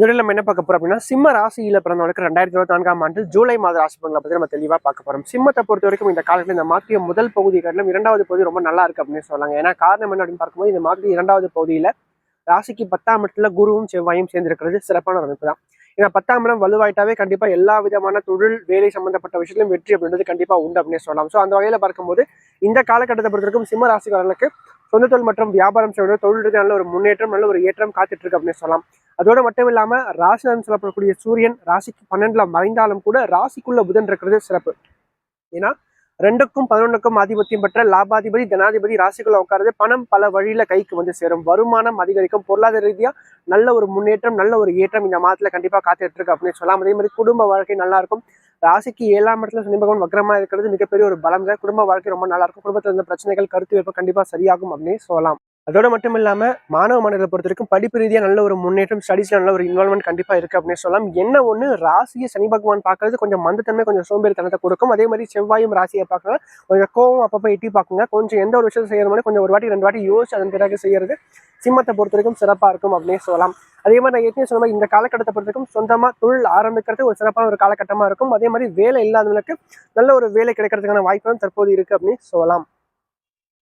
இந்த நம்ம என்ன பார்க்க போறோம் அப்படின்னா சிம்ம ராசியில பிறந்தவங்களுக்கு ரெண்டாயிரத்தி இருபத்தி நான்காம் ஆண்டு ஜூலை மாத ராசி பலன்களை பத்தி நம்ம தெளிவா பார்க்க போறோம். சிம்மத்தை பொறுத்த வரைக்கும் இந்த காலத்துல இந்த மாத்திய முதல் பகுதி காட்டிலும் இரண்டாவது பகுதி ரொம்ப நல்லா இருக்கு அப்படின்னு சொல்லலாம் ஏன்னா காரணம் என்ன அப்படின்னு பார்க்கும்போது இந்த மாதிரி இரண்டாவது பகுதியில ராசிக்கு பத்தாம் இடத்துல குருவும் செவ்வாயும் சேர்ந்திருக்கிறது சிறப்பான அமைப்பு தான். ஏன்னா பத்தாம் இடம் வலுவாயிட்டாவே கண்டிப்பா எல்லா விதமான தொழில் வேலை சம்பந்தப்பட்ட விஷயத்திலும் வெற்றி அப்படின்றது கண்டிப்பா உண்டு அப்படின்னு சொல்லலாம். ஸோ அந்த வகையில பார்க்கும்போது இந்த காலகட்டத்தை பொறுத்த வரைக்கும் சிம்ம ராசிக்காரர்களுக்கு சொந்த தொழில் மற்றும் வியாபாரம் செய்வது தொழில் நல்ல ஒரு முன்னேற்றம் நல்ல ஒரு ஏற்றம் காத்துட்டு இருக்கு அப்படின்னு சொல்லலாம். அதோட மட்டும் இல்லாம ராசிநாதன் சொல்லப்படக்கூடிய சூரியன் ராசிக்கு பன்னெண்டுல மறைந்தாலும் கூட ராசிக்குள்ள புதன் இருக்கிறது சிறப்பு. ஏன்னா ரெண்டுக்கும் பதினொன்றுக்கும் ஆதிபத்தியம் பெற்ற லாபாதிபதி ஜனாதிபதி ராசிக்குள்ள உட்காருது பணம் பல வழியில கைக்கு வந்து சேரும். வருமானம் அதிகரிக்கும். பொருளாதார ரீதியா நல்ல ஒரு முன்னேற்றம் நல்ல ஒரு ஏற்றம் இந்த மாதத்துல கண்டிப்பா காத்துட்டு இருக்கு அப்படின்னு சொல்லலாம். அதே மாதிரி குடும்ப வாழ்க்கை நல்லா இருக்கும். ராசிக்கு ஏழாம் இடத்துல சனி பகவான் வக்ரமா இருக்கிறது மிகப்பெரிய ஒரு பலம். தான் குடும்ப வாழ்க்கை ரொம்ப நல்லா இருக்கும் குடும்பத்துல இருந்த பிரச்சனைகள் கருத்து வேறுபாடு கண்டிப்பா சரியாகும் அப்படின்னு சொல்லலாம். அதோட மட்டும் இல்லாம மாணவ மாணவர்களை பொறுத்த வரைக்கும் படிப்பு ரீதியாக நல்ல ஒரு முன்னேற்றம் ஸ்டடீஸ்ல நல்ல ஒரு இன்வால்மெண்ட் கண்டிப்பா இருக்கு அப்படின்னு சொல்லலாம். என்ன ஒண்ணு? ராசியை சனி பகவான் பார்க்கறது கொஞ்சம் மந்தத்தன்மை கொஞ்சம் சோம்பேறித்தனத்தை கொடுக்கும். அதே மாதிரி செவ்வாயும் ராசியை பார்க்கலாம் கொஞ்சம் கோவம் அப்பப்போ எட்டி பார்க்குங்க. கொஞ்சம் எந்த ஒரு விஷயத்தை செய்யறோமோ கொஞ்சம் ஒரு வாட்டி ரெண்டு வாட்டி யோசிச்சு அதன் பிறகு செய்யறது சிம்மத்தை பொறுத்த வரைக்கும் சிறப்பா இருக்கும் அப்படின்னு சொல்லலாம். அதே மாதிரி நான் ஏற்கனவே சொன்ன மாதிரி இந்த காலகட்டத்தை பொறுத்த வரைக்கும் சொந்தமா தொழில் ஆரம்பிக்கிறது ஒரு சிறப்பான ஒரு காலகட்டமா இருக்கும். அதே மாதிரி வேலை இல்லாதவங்களுக்கு நல்ல ஒரு வேலை கிடைக்கிறதுக்கான வாய்ப்புகளும் தற்போது இருக்கு அப்படின்னு சொல்லலாம்.